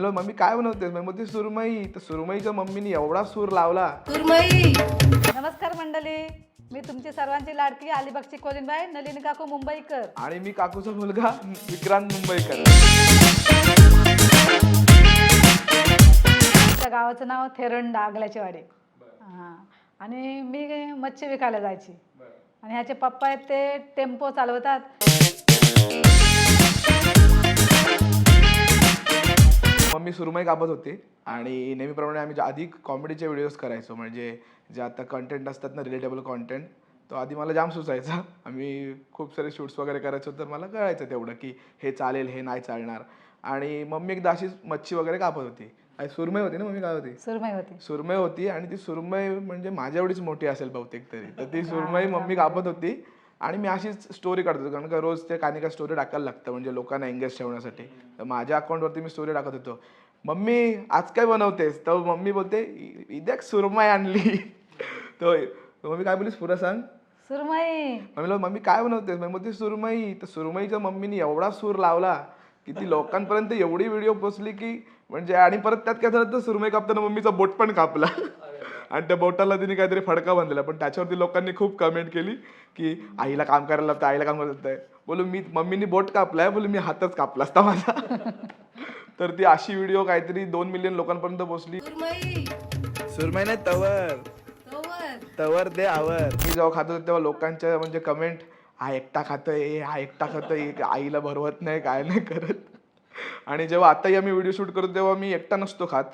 मम्मीला मम्मी काय बनवतेस? मग ती सुरमई. तर सुरमईच्या मम्मीने एवढा सूर लावला. सुरमई! नमस्कार मंडळी. मी तुमची सर्वांची लाडकी अलिबागची कोलिनबाई नलिनी काकू मुंबईकर. आणि मी काकूचा मुलगा विक्रांत मुंबईकर. त्या गावाचं नाव थेरंडा आगल्याची वाडी. हां. आणि मी मच्छी विकायला जायची. आणि ह्याचे पप्पा आहेत ते टेम्पो चालवतात. मम्मी सुरमई कापत होती आणि नेहमीप्रमाणे आम्ही आधी कॉमेडीचे व्हिडिओज करायचो म्हणजे जे आता कंटेंट असतात ना रिलेटेबल कॉन्टेंट तो आधी मला जाम सुचायचा. आम्ही खूप सारे शूट्स वगैरे करायचो तर मला कळायचं तेवढं की हे चालेल हे नाही चालणार. आणि मम्मी एकदा अशीच मच्छी वगैरे कापत होती. आणि सुरमई होती ना मम्मी काय होती? सुरमई होती. सुरमई होती आणि ती सुरमई म्हणजे माझ्या एवढीच मोठी असेल बहुतेक तरी. तर ती सुरमई मम्मी कापत होती. आणि मी अशीच स्टोरी काढत होतो. कारण का रोज ते काही काय स्टोरी टाकायला लागतं. म्हणजे लोकांना एंगेज ठेवण्यासाठी. तर माझ्या अकाउंटवरती मी स्टोरी टाकत होतो. मम्मी आज काय बनवतेस? तर मम्मी बोलते "इ- इद्या सुरमई आणली. तर मम्मी काय बोलीस पुरा सांग. सुरमई. मम्मीला मम्मी काय बनवतेस? मग बोलते सुरमई. तर सुरमईच्या मम्मीने एवढा सूर लावला की ती लोकांपर्यंत एवढी व्हिडिओ पोचली की म्हणजे आणि परत त्यात काय झालं तर सुरमई कापताना मम्मीचा बोट पण कापला. आणि त्या बोटाला तिने काहीतरी फडका बांधलेला. पण त्याच्यावरती लोकांनी खूप कमेंट केली की आईला काम करायला लागतं आईला काम करायला लागतंय बोलू मी मम्मीनी बोट कापलाय बोलू मी हातच कापला असता माझा. तर ती अशी व्हिडिओ काहीतरी दोन मिलियन लोकांपर्यंत पोहोचली. सुरमई. नाही तवर. तवर. तवर दे आवर. मी जेव्हा खात होतो तेव्हा लोकांच्या म्हणजे कमेंट हा एकटा खातोय हा एकटा खातोय आईला भरवत नाही काय नाही करत. आणि जेव्हा आताही आम्ही व्हिडिओ शूट करतो तेव्हा मी एकटा नसतो खात.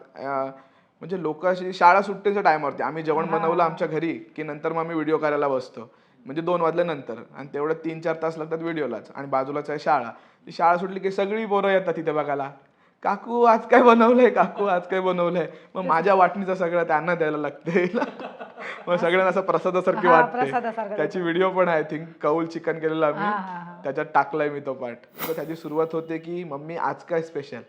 म्हणजे लोक अशी शाळा सुट्टीच्या टायमावरती. आम्ही जेवण बनवलं आमच्या घरी की नंतर मग आम्ही व्हिडिओ करायला बसतो. म्हणजे दोन वाजल्यानंतर आणि तेवढं तीन चार तास लागतात व्हिडिओलाच. आणि बाजूलाच आहे शाळा. ती शाळा सुटली की सगळी पोरं येतात तिथे बघायला. काकू आज काय बनवलंय? काकू आज काय बनवलंय? मग माझ्या वाटणीचं सगळं त्यांना द्यायला लागते. मग सगळ्यांना असं प्रसादासारखी वाटते. त्याची व्हिडिओ पण आहे थिंक कौल चिकन केलेलं आम्ही. त्याच्यात टाकलाय मी तो पार्ट. तर त्याची सुरुवात होते की मम्मी आज काय स्पेशल?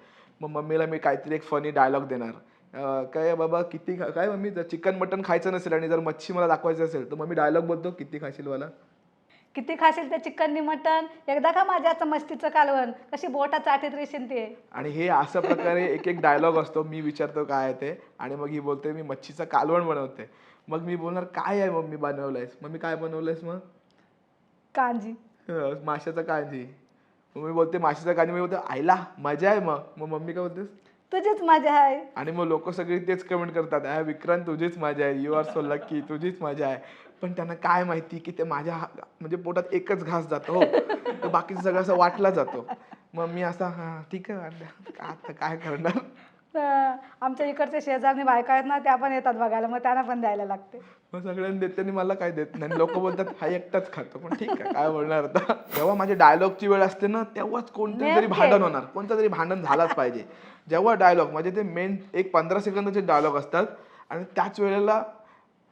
मग मम्मीला मी काहीतरी एक फनी डायलॉग देणार. काय बाबा किती खा- काय मम्मी चिकन मटन खायचं नसेल आणि जर मच्छी मला दाखवायचं असेल तर मम्मी डायलॉग बोलतो किती खाशील मला? किती खाशील ते चिकन मटन? एकदा का माझ्या मस्तीचं कालवण. कशी बोटा चाटीत रेशील ते. आणि हे अशा प्रकारे एक एक डायलॉग असतो मी विचारतो काय आहे ते. आणि मग ही बोलते मी मच्छीचं कालवण बनवते. मग मी बोलणार काय आहे मम्मी बनवलंयस? मग मी काय बनवलंयस मग? कांजी. माशाचा कांजी. मग मी बोलते माशाचा कांजी. मी बोलते आईला मजा आहे मग. मग मम्मी काय बोलतेस? तुझीच मजा आहे. आणि मग लोक सगळी तेच कमेंट करतात अ विक्रांत तुझीच मजा आहे यू आर सो लकी तुझीच मजा आहे. पण त्यांना काय माहिती की ते माझ्या हा- म्हणजे पोटात एकच घास जातो हो. तर बाकीचं सगळं असं वाटला जातो. मग मी असा हा ठीक आहे आता काय करणार? तर आमच्या इकडचे शेजारनी बायका आहेत ना त्या पण येतात बघायला मग त्यांना पण द्यायला लागते. मग सगळ्यांनी देत त्यांनी मला काय देत नाही. लोक बोलतात हा एकटाच खातो. पण ठीक आहे काय बोलणार आता? जेव्हा माझ्या डायलॉगची वेळ असते ना तेव्हाच कोणतरी तरी. भांडण होणार. कोणतं तरी भांडण झालाच पाहिजे. जेव्हा डायलॉग म्हणजे ते मेन एक पंधरा सेकंदाचे डायलॉग असतात आणि त्याच वेळेला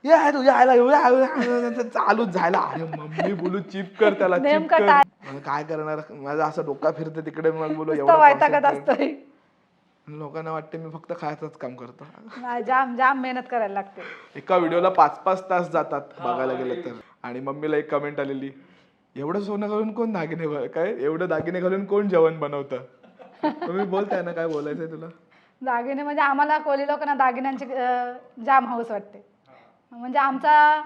ये आहे तुझ्या आयला येऊ या, येऊ या, चालूच झाला. अरे मम्मी बोलू चिप कर त्याला चिप नेमकं कर. काय? काय करणार? माझा असं डोका फिरतं तिकडे. मग बोलू नुसतं एवढं वैतागत. असतोय. लोकांना वाटते मी फक्त खायचंच काम करतो. नाही, जाम जाम मेहनत करायला लागते. एका व्हिडिओला पाच पाच तास जातात बघायला गेलं तर. आणि मम्मीला एक कमेंट आलेली एवढं सोनं घालून कोण दागिने ब- काय? एवढं दागिने घालून कोण जेवण बनवतं? तुम्ही बोलताय ना काय बोलायचंय तुला? दागिने म्हणजे आम्हाला कोली लोकांना दागिन्यांची अं, जाम हौस वाटते. म्हणजे आमचा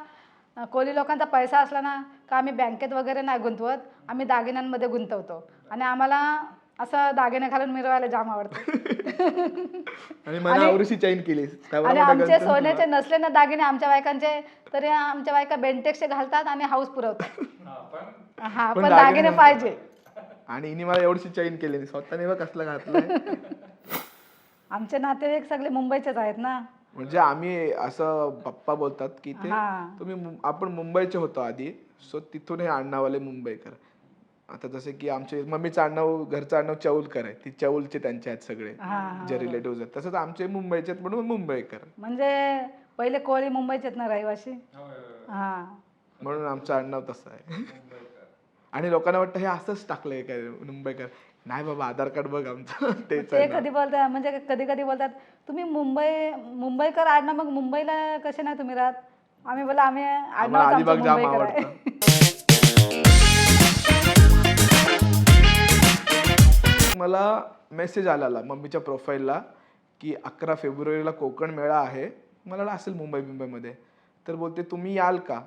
अं, कोली लोकांचा पैसा असला ना का आम्ही बँकेत वगैरे नाही गुंतवत आम्ही दागिन्यांमध्ये गुंतवतो. आणि आम्हाला असं दागिने घालून मिरवायला जाम आवडतं. आणि मला आवडीची चैन केलीस त्यावर आणि मोठा आमचे सोन्याचे नसले ना दागिने आमच्या बायकांचे तरी आमच्या बायका बेंटेक्सचे घालतात आणि हाऊस पुरवतात. हा पण पण दागिने. पाहिजे. आणि हिने मला एवढीशी चैन केली. स्वतःने बघ कसला घातलाय. आमचे नातेवाईक सगळे मुंबईचेच आहेत ना. म्हणजे आम्ही असं पप्पा बोलतात की ते. तुम्ही आपण मुंबईचे होतो आधी. सो तिथून हे आडनावाले मुंबईकर. आता जसे की आमचे मम्मीचं आडनाव घरचं आडनाव चौलकर आहे. ती चौलचे त्यांचे आहेत सगळे. जे रिलेटिव्ह आहेत. तसंच आमचे मुंबईचे आहेत म्हणून मुंबईकर म्हणजे पहिले कोळी मुंबईचेत ना रहिवाशी हा. म्हणून आमचं आडनाव तसं आहे. आणि लोकांना वाटतं हे असंच टाकलंय काय मुंबईकर नाही बाबा आधार कार्ड बघ आमचं. तेच ते. कधी बोलतात? म्हणजे कधी कधी बोलतात तुम्ही मुंबई मुंबईकर आडनाव मग मुंबईला कसे नाही तुम्ही राहत? आम्ही बोला आम्ही आडनाव मला मेसेज आलेला मम्मीच्या प्रोफाईलला की अकरा फेब्रुवारीला कोकण मेळा आहे. मला असेल मुंबई मुंबईमध्ये तर बोलते तुम्ही याल का?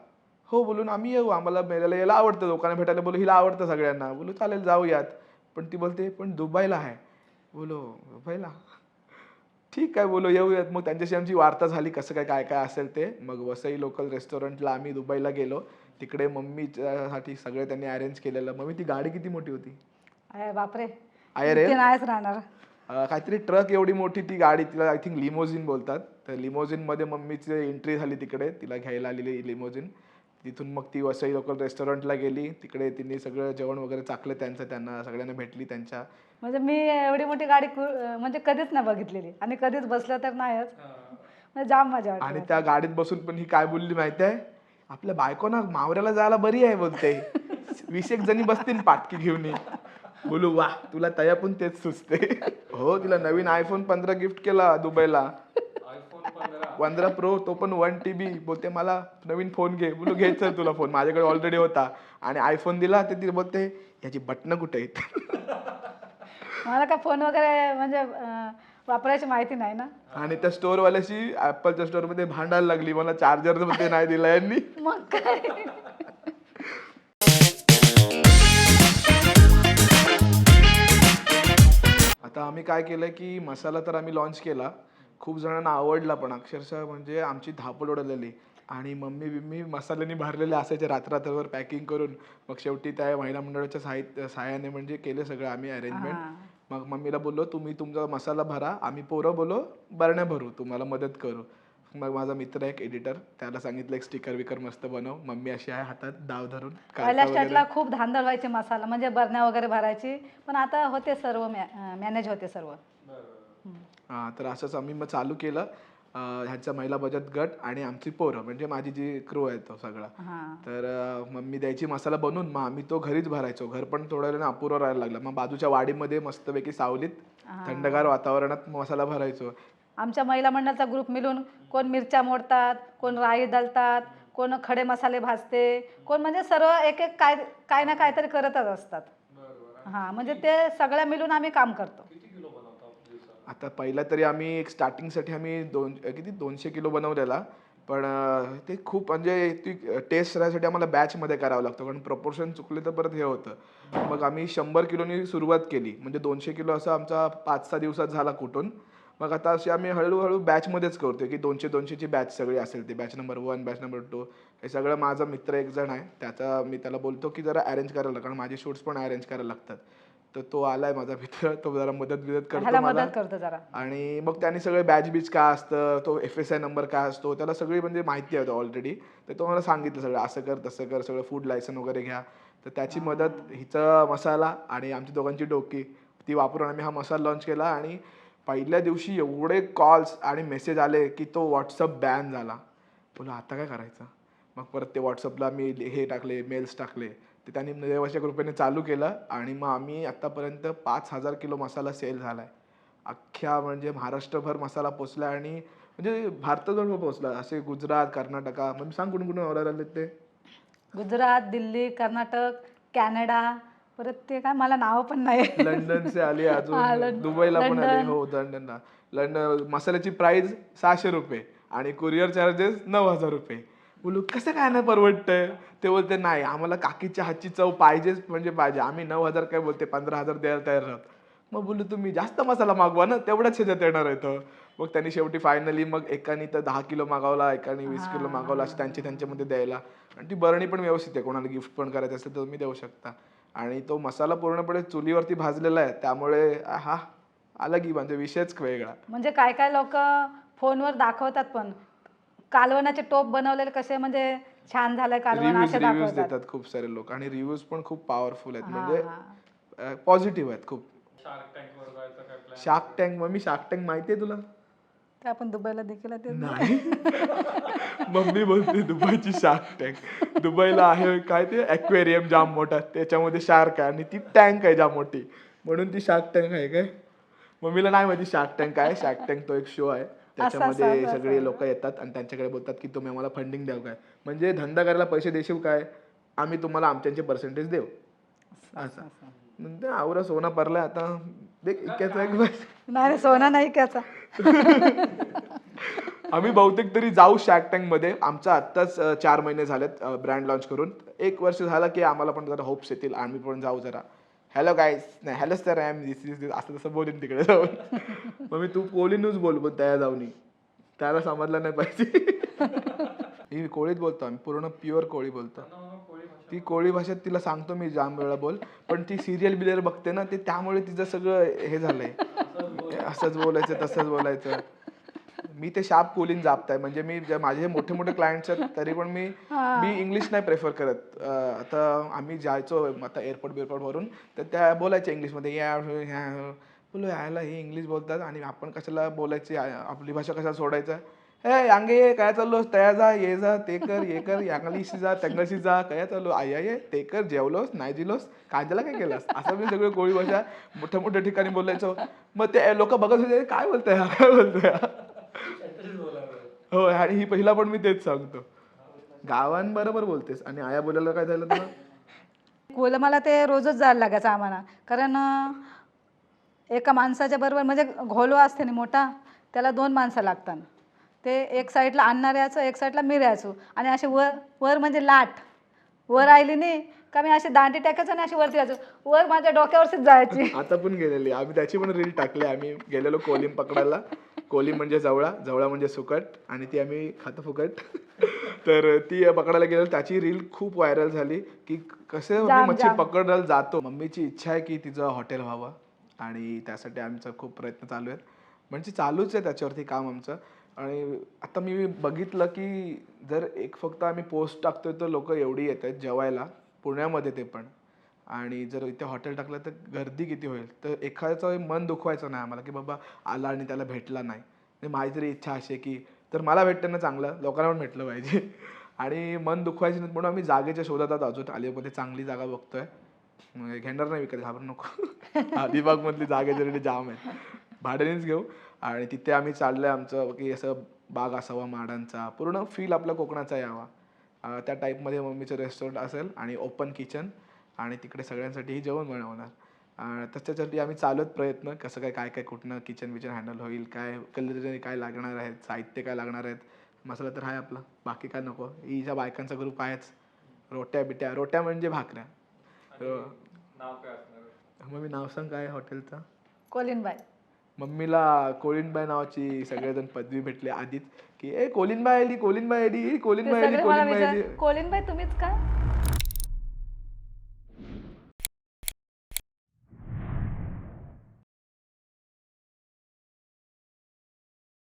हो बोलून आम्ही येऊ. आम्हाला मेळायला यायला आवडतं. लोकांना भेटायला बोलू. हिला आवडतं सगळ्यांना. बोलू चालेल जाऊयात पण ती बोलते पण दुबईला आहे. बोलो दुबईला? ठीक आहे बोलो येऊयात मग त्यांच्याशी आमची वार्ता झाली कसं काय काय काय असेल ते. मग वसई लोकल रेस्टॉरंटला आम्ही दुबईला गेलो. तिकडे मम्मीच्यासाठी सगळं त्यांनी अरेंज केलेलं. मम्मी ती गाडी किती मोठी होती? अरे बापरे. ते नाहीच राहणार. अं, काहीतरी ट्रक एवढी मोठी ती गाडी तिला आय थिंक लिमोजिन बोलतात. तर लिमोजिनमध्ये मम्मीची एंट्री झाली तिकडे. तिला घ्यायला आलेली लिमोजिन तिथून मग ती वसई लोकल रेस्टॉरंटला गेली. तिकडे तिने सगळं जेवण वगैरे चाकलं त्यांचं त्यांना सगळ्यांना भेटली त्यांच्या. म्हणजे मी एवढी मोठी गाडी कु- म्हणजे कधीच नाही बघितलेली. आणि कधीच बसलं तर नाहीच म्हणजे जाम मजा आणि त्या गाडीत बसून पण ही काय बोलली माहिती आहे? आपल्या बायकोना मावऱ्याला जायला बरी आहे बोलते. वीस एक जणी बसतील पाटकी घेऊन ये. बोलू वा तुला तया पण तेच सुचते. हो तिला नवीन आयफोन पंधरा गिफ्ट केला दुबईला. पंधरा. प्रो तो पण वन टी बी बोलते मला नवीन फोन घे. बोलू घे चल तुला फोन माझ्याकडे ऑलरेडी होता. आणि आयफोन दिला ते ती बोलते याची बटणं कुठे आहेत? मला काय फोन वगैरे म्हणजे अं, वापरायची माहिती नाही ना? आणि त्या स्टोअरवाल्याशी ऍपलच्या स्टोअरमध्ये भांडायला लागली. मला चार्जरमध्ये नाही दिला यांनी. मग काय? आता आम्ही काय केलं की मसाला तर आम्ही लॉन्च केला. खूप जणांना आवडला पण. अक्षरशः म्हणजे आमची धापड उडलेली. आणि मम्मी बिम्मी मसाल्याने भरलेले असायचे रात्रभर पॅकिंग करून. मग शेवटी त्या महिला मंडळाच्या साहित्य सहाय्याने म्हणजे केलं सगळं आम्ही अरेंजमेंट. मग मम्मीला बोललो तुम्ही तुमचा मसाला भरा. आम्ही पोरं बोलो बरण्या भरू. तुम्हाला मदत करू. मग माझा मित्र एक एडिटर त्याला सांगितलं एक स्टिकर विकर मस्त बनव. मम्मी अशी आहे हातात डाव धरून पहिल्या. स्टार्टला खूप धांदळ व्हायचे मसाला म्हणजे बरण्या वगैरे भरायची. पण आता होते सर्व मॅनेज होते सर्व. हा तर असंच आम्ही मग चालू केलं. ह्यांचा महिला बचत गट आणि आमची पोरं म्हणजे माझी जी क्रू आहे तो सगळा. हा. तर मम्मी द्यायची मसाला बनवून मग आम्ही तो घरीच भरायचो. घर पण थोड्या वेळाने अपुरा राहायला लागला. मग बाजूच्या वाडीमध्ये मस्तपैकी सावलीत थंडगार वातावरणात मसाला भरायचो. आमच्या महिला मंडळाचा ग्रुप मिळून कोण मिरच्या मोडतात कोण राई दलतात कोण खडे मसाले भाजते कोण म्हणजे सर्व एक एक काय काय ना काहीतरी करतच असतात. हा म्हणजे ते सगळ्या मिळून आम्ही काम करतो. आता पहिला तरी आम्ही एक स्टार्टिंगसाठी आम्ही दोन किती दोनशे किलो बनवलेला. पण ते खूप म्हणजे ती टेस्ट राहण्यासाठी आम्हाला बॅचमध्ये करावं लागतं. कारण प्रपोर्शन चुकले तर परत हे होतं. मग आम्ही शंभर किलोनी सुरुवात केली. म्हणजे दोनशे किलो असं आमचा पाच सहा दिवसात झाला कुठून. मग आता अशी आम्ही हळूहळू बॅचमध्येच करतोय की दोनशे दोनशेची बॅच सगळी असेल ती. Batch number one batch number two हे सगळं माझा मित्र एक जण आहे. त्याचा मी त्याला बोलतो की जरा अरेंज करायला कारण माझे शूट्स पण अरेंज करायला लागतात. तर तो आलाय माझा मित्र. तो जरा मदत बिदत करतो मला. मदत करतो जरा. आणि मग त्याने सगळे बॅच बीच काय असतं? तो एफ एस आय नंबर काय असतो? त्याला सगळी म्हणजे माहिती आहे ऑलरेडी तर तो मला सांगितलं सगळं. असं कर तसं कर सगळं फूड लायसन वगैरे घ्या. तर त्याची मदत हिचा मसाला आणि आमच्या दोघांची डोकी ती वापरून आम्ही हा मसाला लॉन्च केला. आणि पहिल्या दिवशी एवढे कॉल्स आणि मेसेज आले की तो व्हॉट्सअप बॅन झाला. बोला आता काय करायचं? मग परत ते व्हॉट्सअपला मी हे टाकले मेल्स टाकले. ते त्यांनी देवाच्या कृपेने चालू केलं आणि मग आम्ही आत्तापर्यंत पाच हजार किलो मसाला सेल झाला आहे अख्ख्या म्हणजे महाराष्ट्रभर मसाला पोचला आणि म्हणजे भारताजवळ पोचला. असे गुजरात कर्नाटका मग सांग कुठून कुठून ऑर्डर आले ते? गुजरात दिल्ली कर्नाटक कॅनडा परत ते काय मला नाव पण नाही. लंडन से आले हा, अजून लं- दुबईला पण आले. लंडन. हो लंडनला. लंडन मसाल्याची प्राइस सहाशे रुपये आणि कुरिअर चार्जेस नऊ हजार रुपये. बोलू कसं काय नाही परवडतंय? ते बोलते नाही आम्हाला काकीच्या हातची चव पाहिजेच म्हणजे पाहिजे. आम्ही नऊ हजार काय बोलते पंधरा हजार द्यायला तयार आहोत. मग बोलू तुम्ही जास्त मसाला मागवा ना तेवढ्याच ह्याच्यात येणार आहे तो मग त्यांनी शेवटी फायनली मग एकानी तर दहा किलो मागवला एकानी वीस किलो मागवला असं त्यांचे त्यांच्यामध्ये द्यायला. आणि ती बरणी पण व्यवस्थित आहे कोणाला गिफ्ट पण करायचं असेल तर तुम्ही देऊ शकता. आणि तो मसाला पूर्णपणे चुलीवरती भाजलेला आहे त्यामुळे हा आला की म्हणजे विषयच वेगळा. म्हणजे काय काय लोक फोनवर दाखवतात पण कालवणाचे टोप बनवलेले कसे म्हणजे छान झालंय कालवण रिव्ह्यूज असे रिव्ह्यूज दाखवतात. देतात खूप सारे लोक आणि रिव्ह्यूज पण खूप पॉवरफुल आहेत. हा, म्हणजे हा. पॉझिटिव्ह आहेत खूप. शार्क टँक मग मी शार्क टँक माहितीये तुला? ते आपण दुबईला देखील ते नाही. मम्मी बोलते दुबईची शार्क टँक. दुबईला आहे काय ते? ॲक्वेरियम जाम मोठा. त्याच्यामध्ये शार्क आहे आणि ती टँक आहे जाम मोठी. म्हणून ती शार्क टँक आहे काय? मम्मीला नाही माहिती शार्क टँक काय शार्क टँक तो एक शो आहे. त्याच्यामध्ये सगळे लोक येतात आणि त्यांच्याकडे बोलतात की तुम्ही आम्हाला फंडिंग द्याव काय? म्हणजे धंदा करायला पैसे देशील काय? आम्ही तुम्हाला आमच्यांचे पर्सेंटेज देऊ. असं म्हणते आवरा सोना परला आता. देख इक्याचा एक बस. नाही रे, सोना नाही त्याचा आम्ही बहुतेक तरी जाऊ शॅक टँकमध्ये. आमचा आत्ताच चार महिने झालेत ब्रँड लॉन्च करून. एक वर्ष झालं की आम्हाला पण जरा होप्स येतील. आम्ही पण जाऊ जरा. हॅलो गाईस नाही hello sir I am this this असं तसं बोलीन तिकडे जाऊन. मग मी तू कोळीनच बोल पण त्या जाऊनी त्याला समजलं नाही पाहिजे. ही कोळीत बोलतो आम्ही. पूर्ण प्युअर कोळी बोलतो. ती कोळी भाषेत तिला सांगतो मी जाम वेळा बोल. पण ती सिरियल बिरियल बघते ना ते त्यामुळे तिचं सगळं हे झालंय. असंच बोलायचं तसंच बोलायचं. मी ते शाप कोलिन जापताय. म्हणजे मी जे माझे मोठे मोठे क्लायंट्स आहेत तरी पण मी मी इंग्लिश नाही प्रेफर करत. अं, आता आम्ही जायचो आता एअरपोर्ट बिअरपोर्ट वरून तर त्या बोलायच्या इंग्लिशमध्ये या ह्या- बोलो यायला हे इंग्लिश बोलतात आणि आपण कशाला बोलायची? आ- आपली भाषा कशाला सोडायचं? हे अंगे ये काय चाललोस तया जा ये जा ते कर ये कर यांगलीशी जा तंगशी जा काय चाललो? आई ये ते कर जेवलोस नाही जिलोस कांद्याला काय केलास? असं मी सगळं कोळी भाषा मोठ्या मोठ्या ठिकाणी बोलायचो. मग ते लोक बघत होते काय बोलतोय? हा? काय बोलतोय? हा?" हो आणि ही पहिला पण मी तेच सांगतो. गावांबरोबर बोलतेस. आणि आया बोलायला काय झालं तर कोल मला ते रोजच जायला लागायचं आम्हाला. कारण अं, एका माणसाच्या बरोबर म्हणजे घोलो असते ना मोठा त्याला दोन माणसं लागतात. ते एक साईडला आणणार यायचं एक साईडला मी राहायचो आणि असे वर वर म्हणजे लाट. वर आली नाही का मी अशी दांडी टाकायचं आणि अशी वरती यायचो वर माझ्या डोक्यावरतीच जायची. आता पण गेलेली. आम्ही त्याची पण रील टाकली. आम्ही गेलेलो कोलीम पकडायला. कोलीम म्हणजे जवळा जवळा म्हणजे सुकट आणि ती आम्ही खातो फुकट. तर ती पकडायला गेलो त्याची रील खूप व्हायरल झाली की कसे मच्छी. पकडायला जातो. मम्मीची इच्छा आहे की तिचं हॉटेल व्हावं आणि त्यासाठी आमचा खूप प्रयत्न चालू आहेत म्हणजे चालूच आहे त्याच्यावरती काम आमचं. आणि आता मी बघितलं की जर एक फक्त आम्ही पोस्ट टाकतोय तर लोक एवढी येत आहेत जेवायला. पुण्यामध्ये ते पण. आणि जर इथे हॉटेल टाकलं तर गर्दी किती होईल? तर एखाद्याचं मन दुखवायचं नाही आम्हाला की बाबा आला आणि त्याला भेटला नाही. म्हणजे माझी तरी इच्छा अशी की तर मला भेटतं ना चांगलं लोकांना पण भेटलं पाहिजे. आणि मन दुखवायचं नाही म्हणून आम्ही जागेच्या शोधात आहोत अजून अलिबागमध्ये चांगली जागा बघतोय. म्हणजे घेणार नाही विकत घाबरू नको. अलिबागमधली जागेच्या जाम आहे. भाड्यानेच घेऊ. आणि तिथे आम्ही चाललोय आमचं की असं बाग असावा माडांचा. पूर्ण फील आपला कोकणाचा यावा. त्या टाईपमध्ये मम्मीचं रेस्टॉरंट असेल आणि ओपन किचन आणि तिकडे सगळ्यांसाठीही जेवण बनवणार. त्याच्यासाठी आम्ही चालू आहेत प्रयत्न कसं काय काय काय कुठनं किचन बिचन हँडल होईल काय कलर काय लागणार आहेत साहित्य काय लागणार आहेत मसाला तर आहे आपला बाकी काय नको. हिच्या बायकांचा ग्रुप आहेच. रोट्या बिट्या रोट्या म्हणजे भाकऱ्या. मग मी नाव सांग काय हॉटेलचं कोलिनबाई मम्मीला कोलिनबाई नावाची सगळेजण पदवी भेटली आधीच की ए कोलिनबाई आली कोलिनबाई आली कोलिनबाई आली कोलिनबाई आली कोलिनबाई तुम्हीच का?